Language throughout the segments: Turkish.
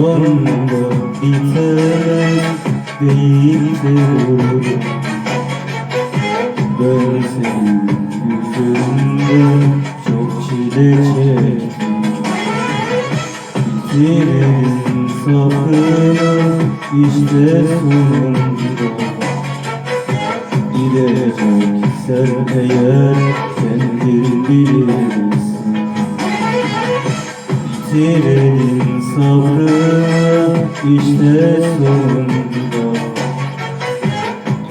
sonunda biter değildi olur Ben senin yüzünden çok çile çektim Bitirin sabrını işte sonunda Gideceksen eğer kendin bilirsin. Bitirelim sabrı işte sonunda.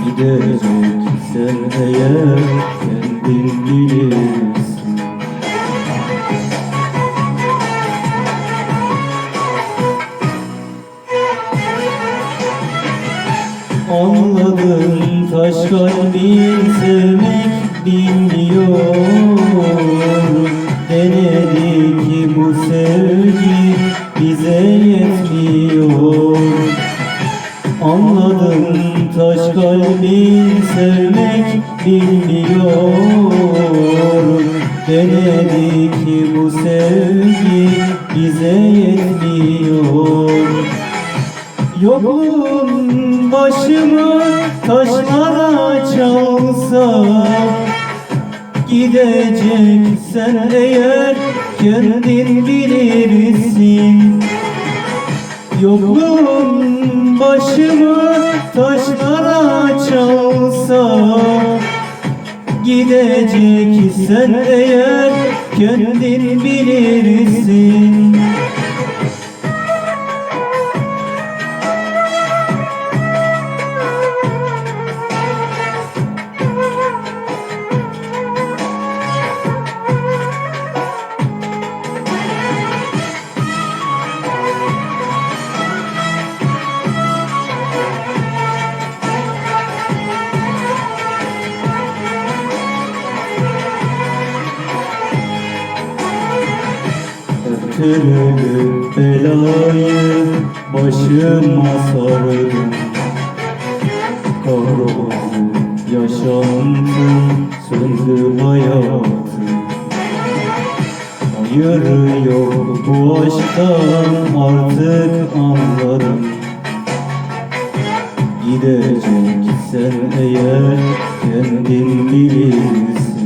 Gideceksen eğer kendin bilirsin. Anladım taş kalbin sevmek bilmiyor Denedi kalbin sevmek bilmiyor Denedi ki bu sevgi bize yetmiyor. Yokluğun başımı taşlara çalsa Gideceksen eğer kendin bilirsin. Yokluğun başımı taşlara Gideceksen eğer kendin bilirsin Türlü belayı başıma sardım Kahroldu yaşantım, söndü hayatım Hayır yok bu aşktan artık anladım Gideceksen eğer kendin bilirsin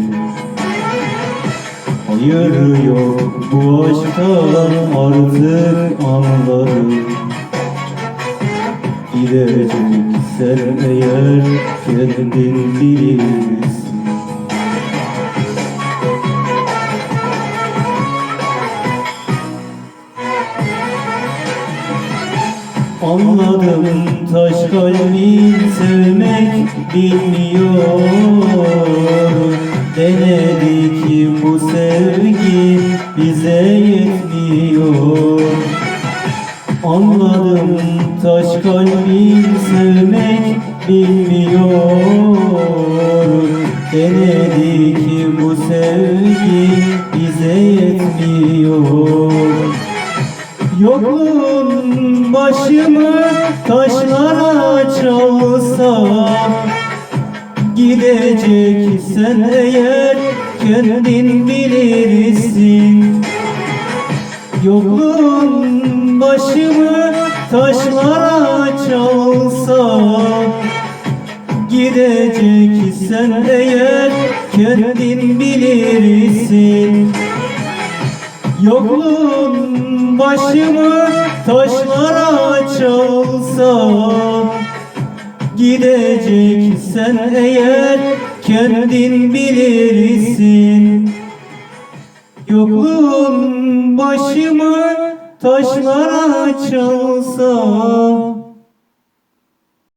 Hayır yok bu aşktan artık anladım Gideceksen eğer kendin bilirsin. Anladım taş kalbin sevmek bilmiyor Anladım. Taş kalbin sevmek bilmiyor. Denedi ki bu sevgi bize yetmiyor. Yokluğun başımı taşlara çalsa Gideceksen eğer kendin bilirsin. Yokluğun başımı taşlara çalsa Gideceksen eğer kendin bilirsin. Yokluğun başımı taşlara çalsa Gideceksen eğer kendin bilirsin. Yokluğun başımı taşlara çalsa